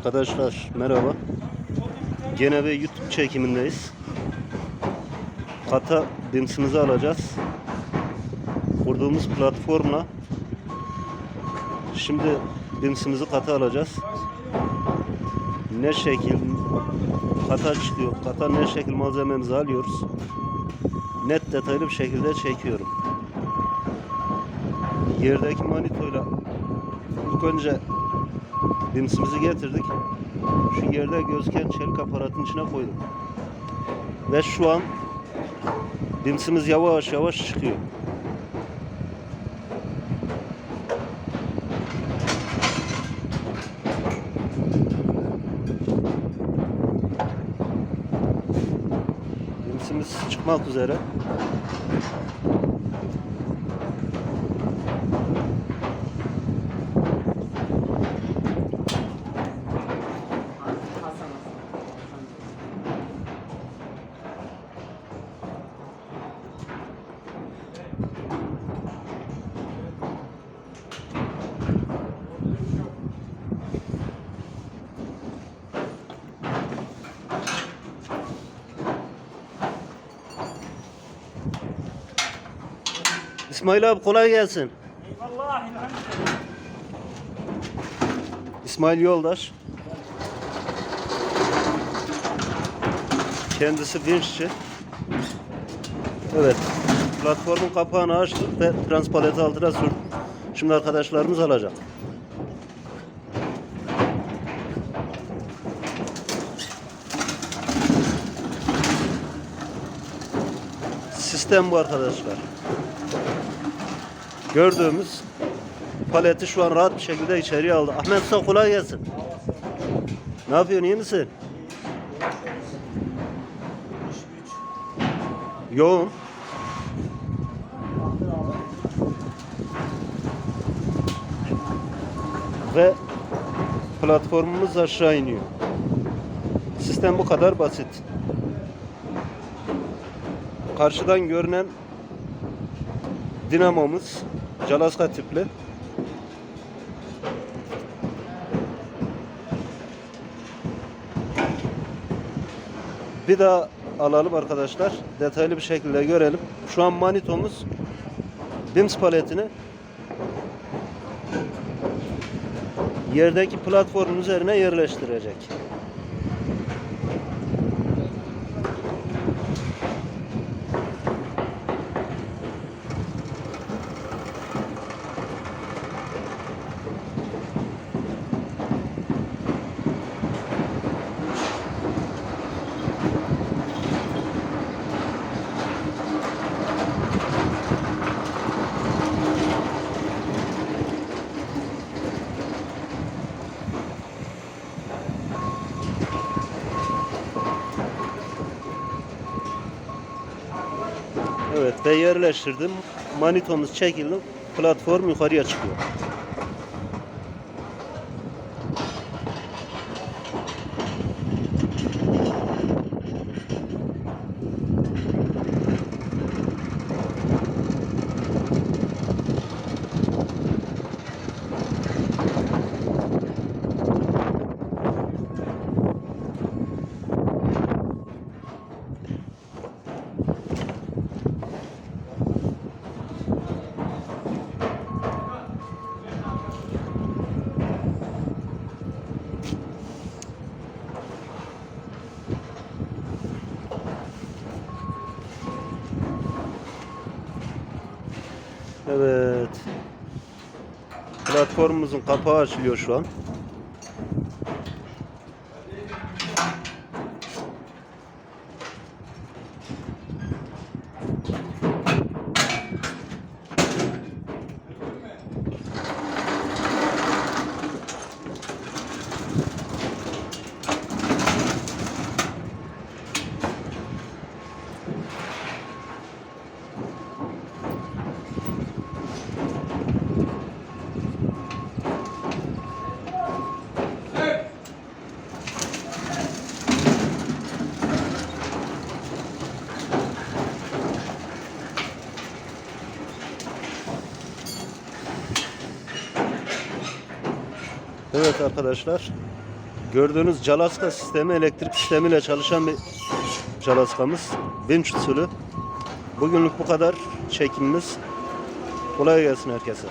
Arkadaşlar merhaba. Gene bir YouTube çekimindeyiz. Kata dimsimizi alacağız. Kurduğumuz platformla şimdi dimsimizi kata alacağız. Ne şekil kata çıkıyor. Kata ne şekil malzememizi alıyoruz. Net detaylı bir şekilde çekiyorum. Yerdeki manitoyla ilk önce Dimsimizi getirdik. Şu yerde gözüken çelik aparatın içine koyduk. Ve şu an dimsimiz yavaş yavaş çıkıyor. Dimsimiz çıkmak üzere. İsmail abi kolay gelsin. Eyvallah. İsmail Yoldaş. Kendisi vinççi. Evet. Platformun kapağını açtık ve transpaleti altına sürdük. Şimdi arkadaşlarımız alacak. Sistem bu arkadaşlar. Gördüğümüz paleti şu an rahat bir şekilde içeriye aldı. Ahmet Usta kolay gelsin. Ne yapıyorsun iyi misin? Yoğun. Ve platformumuz aşağı iniyor. Sistem bu kadar basit. Karşıdan görünen dinamomuz Calaska tipli. Bir daha alalım arkadaşlar. Detaylı bir şekilde görelim. Şu an manitomuz BIMS paletini yerdeki platformun üzerine yerleştirecek. Evet ve yerleştirdim. Manitomuz çekildi. Platform yukarıya çıkıyor. Evet. Platformumuzun kapağı açılıyor şu an. Evet arkadaşlar. Gördüğünüz calaska sistemi elektrik sistemiyle çalışan bir calaskamız. Vinç usulü. Bugünlük bu kadar çekimimiz. Kolay gelsin herkese.